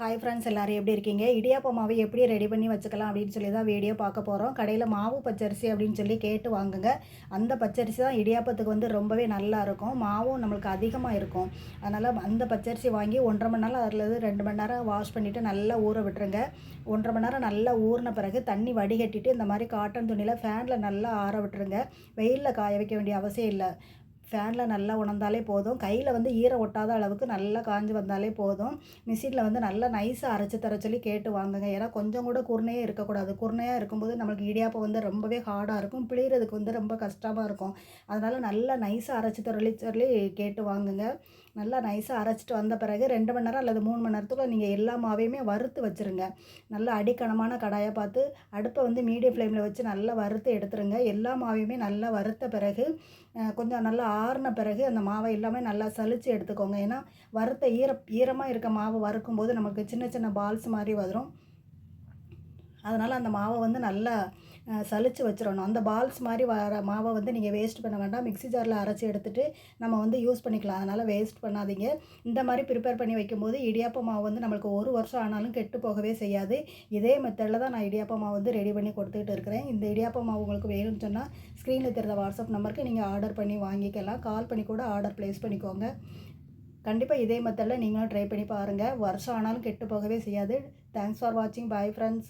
Hi friends எல்லோரும் எப்படி இருக்கீங்க? இடியாப்ப மாவை எப்படி ரெடி பண்ணி வச்சுக்கலாம் அப்படின்னு சொல்லி தான் வீடியோ பார்க்க போகிறோம் கடையில் மாவு பச்சரிசி அப்படின்னு சொல்லி கேட்டு வாங்குங்க. அந்த பச்சரிசி தான் இடியாப்பத்துக்கு வந்து ரொம்பவே நல்லா இருக்கும். மாவும் நம்மளுக்கு அதிகமாக இருக்கும். அதனால் அந்த பச்சரிசி வாங்கி ஒன்றரை மணி நேரம் அதில் ரெண்டு மணி நேரம் வாஷ் பண்ணிவிட்டு நல்லா ஊற விட்டுருங்க. ஒன்றரை மணி நேரம் நல்லா ஊறின பிறகு தண்ணி வடிகட்டிட்டு இந்த மாதிரி காட்டன் துணியில் ஃபேனில் நல்லா ஆற விட்டுருங்க. வெயிலில் காய வைக்க வேண்டிய அவசியம் இல்லை. ஃபேனில் நல்லா உணர்ந்தாலே போதும். கையில் வந்து ஈர ஒட்டாத அளவுக்கு நல்லா காஞ்சு வந்தாலே போதும். மிஷினில் வந்து நல்லா நைஸாக அரைச்சி தர சொல்லி கேட்டு வாங்குங்க. ஏன்னா கொஞ்சம் கூட குருணையே இருக்கக்கூடாது. குருணையாக இருக்கும்போது நம்மளுக்கு இடியாப்பம் வந்து ரொம்பவே ஹார்டாக இருக்கும். பிழிகிறதுக்கு வந்து ரொம்ப கஷ்டமாக இருக்கும். அதனால் நல்லா நைஸாக அரைச்சி தரலி சொல்லி கேட்டு வாங்குங்க. நல்லா நைஸாக அரைச்சிட்டு வந்த பிறகு ரெண்டு மணி நேரம் அல்லது மூணு மணி நேரத்துக்குள்ள நீங்கள் எல்லா மாவையுமே வறுத்து வச்சுருங்க. நல்லா அடிக்கணமான கடாயை பார்த்து அடுப்பை வந்து மீடியம் ஃப்ளேமில் வச்சு நல்லா வறுத்து எடுத்துருங்க. எல்லா மாவையுமே நல்லா வறுத்த பிறகு கொஞ்சம் நல்லா ஆறின பிறகு அந்த மாவை எல்லாமே நல்லா சளிச்சு எடுத்துக்கோங்க. ஏன்னா வறுத்த ஈர ஈரமாக இருக்க மாவை வறுக்கும்போது நமக்கு சின்ன சின்ன பால்ஸ் மாதிரி வரும். அதனால் அந்த மாவை வந்து நல்லா சளிச்சு வச்சிடணும் அந்த பால்ஸ் மாதிரி வர மாவை வந்து நீங்கள் வேஸ்ட் பண்ண வேண்டாம். மிக்ஸி ஜாரில் அரைச்சி எடுத்துகிட்டு நம்ம வந்து யூஸ் பண்ணிக்கலாம். அதனால் வேஸ்ட் பண்ணாதீங்க. இந்த மாதிரி ப்ரிப்பேர் பண்ணி வைக்கும்போது இடியாப்ப மாவு வந்து நம்மளுக்கு ஒரு வருஷம் ஆனாலும் கெட்டு போகவே செய்யாது. இதே மெத்தடில் தான் நான் இடியாப்ப மாவு வந்து ரெடி பண்ணி கொடுத்துக்கிட்டு இருக்கிறேன். இந்த இடியாப்ப மாவு உங்களுக்கு வேணும்னு சொன்னால் ஸ்க்ரீனில் தெரிந்த வாட்ஸ்அப் நம்பருக்கு நீங்கள் ஆர்டர் பண்ணி வாங்கிக்கலாம். கால் பண்ணி கூட ஆர்டர் ப்ளேஸ் பண்ணிக்கோங்க. கண்டிப்பாக இதே மெத்தடில் நீங்களும் ட்ரை பண்ணி பாருங்கள் வருஷம் ஆனாலும் கெட்டு போகவே செய்யாது. தேங்க்ஸ் ஃபார் வாட்சிங் பாய் ஃப்ரெண்ட்ஸ்